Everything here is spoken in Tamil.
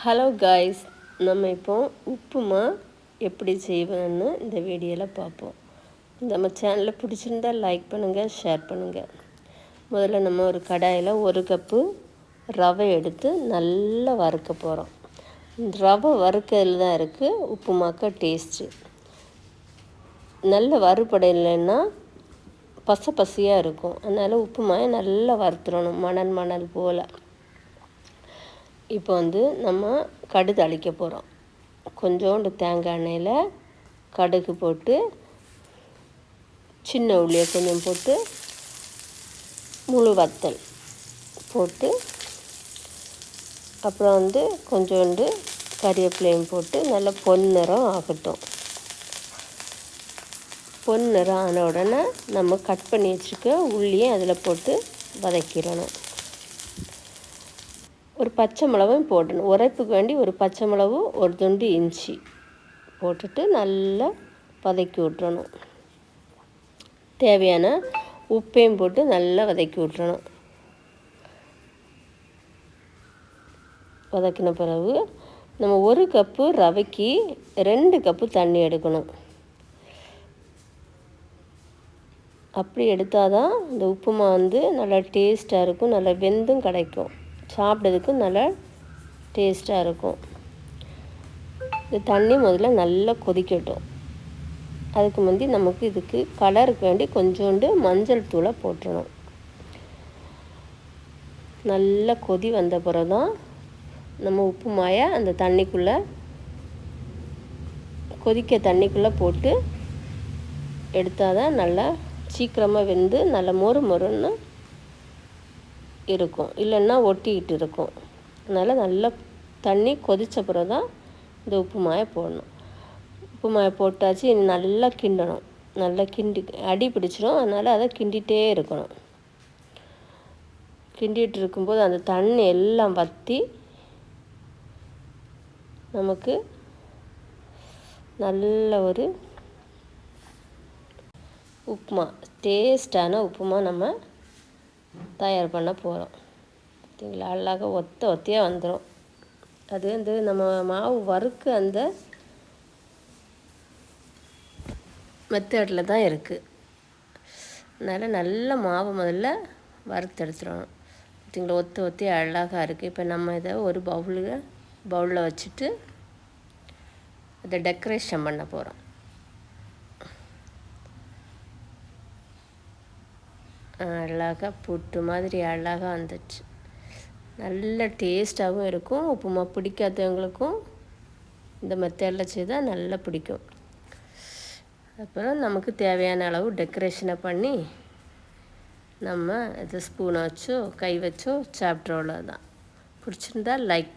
ஹலோ காய்ஸ் நம்ம இப்போ உப்புமா எப்படி செய்வேன்னு இந்த வீடியோவில் பார்ப்போம். நம்ம சேனலில் பிடிச்சிருந்தா லைக் பண்ணுங்கள் ஷேர் பண்ணுங்கள் முதல்ல நம்ம ஒரு கடாயில் ஒரு கப்பு ரவை எடுத்து நல்லா வறுக்க போகிறோம் ரவை வறுக்கிறதுல தான் இருக்குது உப்புமாக்க டேஸ்ட்டு நல்ல வறுபடையிலன்னா பச பசியாக இருக்கும். அதனால் உப்புமாயை நல்லா வறுத்துடணும் மணல் மணல் போல். இப்போ வந்து நம்ம கடுகு அழிக்க போகிறோம் கொஞ்சோண்டு தேங்காய் எண்ணெயில் கடுகு போட்டு சின்ன உள்ளியை கொஞ்சம் போட்டு முழு வத்தல் போட்டு அப்புறம் வந்து கொஞ்சோண்டு கறிவேப்பிலையும் போட்டு நல்லா பொன்னிறம் ஆகட்டும். பொன்னிறம் ஆன உடனே நம்ம கட் பண்ணி வச்சுருக்க உள்ளியை அதில் போட்டு வதக்கிடணும். ஒரு பச்சை மிளகும் போடணும் உரைப்புக்கு வேண்டி ஒரு பச்சை மிளகு ஒரு துண்டு இஞ்சி போட்டுட்டு நல்லா வதக்கி விட்றணும் தேவையான உப்பையும் போட்டு நல்லா வதக்கி விட்றணும் வதக்கின பிறகு நம்ம ஒரு கப்பு ரவைக்கு ரெண்டு கப்பு தண்ணி எடுக்கணும். அப்படி எடுத்தால் தான் இந்த உப்புமா வந்து நல்லா டேஸ்ட்டாக இருக்கும் நல்லா வெந்தும் கிடைக்கும். சாப்பிட்றதுக்கு நல்லா டேஸ்ட்டாக இருக்கும். இந்த தண்ணி முதல்ல நல்லா கொதிக்கட்டும். அதுக்கு முந்தி நமக்கு இதுக்கு கலருக்கு வேண்டி கொஞ்சோண்டு மஞ்சள் தூளை போட்டுடணும் நல்லா கொதி வந்த பிறகு தான் நம்ம உப்பு மாயை அந்த தண்ணிக்குள்ளே கொதிக்க தண்ணிக்குள்ளே போட்டு எடுத்தால் தான் நல்லா சீக்கிரமாக வெந்து நல்ல மொறு மொறுன்னு இருக்கும். இல்லைன்னா ஒட்டிக்கிட்டு இருக்கும். அதனால் நல்லா தண்ணி கொதித்த பிறகு தான் இந்த உப்பு மாயை போடணும். உப்பு மாயை போட்டாச்சு இனி நல்லா கிண்டணும். நல்லா கிண்டி அடி பிடிச்சிரும். அதனால் அதை கிண்டிகிட்டே இருக்கணும். கிண்டிகிட்டு இருக்கும்போது அந்த தண்ணி எல்லாம் வற்றி நமக்கு நல்ல ஒரு உப்புமா டேஸ்டான உப்புமா நம்ம தயார் பண்ண போகிறோம் பார்த்தீங்களா அழகாக ஒத்த ஒத்தையாக வந்துடும் அது வந்து நம்ம மாவு வறுக்கு அந்த மெத்தடில் தான் இருக்குது அதனால் நல்ல மாவு முதல்ல வறுத்து எடுத்துடணும். பார்த்தீங்களா ஒத்த ஒத்தையாக அழகாக இருக்குது இப்போ நம்ம இதை ஒரு பவுலில் பவுலில் வச்சுட்டு அதை டெக்கரேஷன் பண்ண போகிறோம் அழகாக புட்டு மாதிரி அழகாக வந்துச்சு. நல்ல டேஸ்ட்டாகவும் இருக்கும். உப்புமா பிடிக்காதவங்களுக்கும் இந்த மெத்தடில் செய்தால் நல்லா பிடிக்கும். அப்புறம் நமக்கு தேவையான அளவு டெக்கரேஷனை பண்ணி நம்ம இதை ஸ்பூனை வச்சோ கை வச்சோ சாப்பிட்ற தான் பிடிச்சிருந்தா லைக்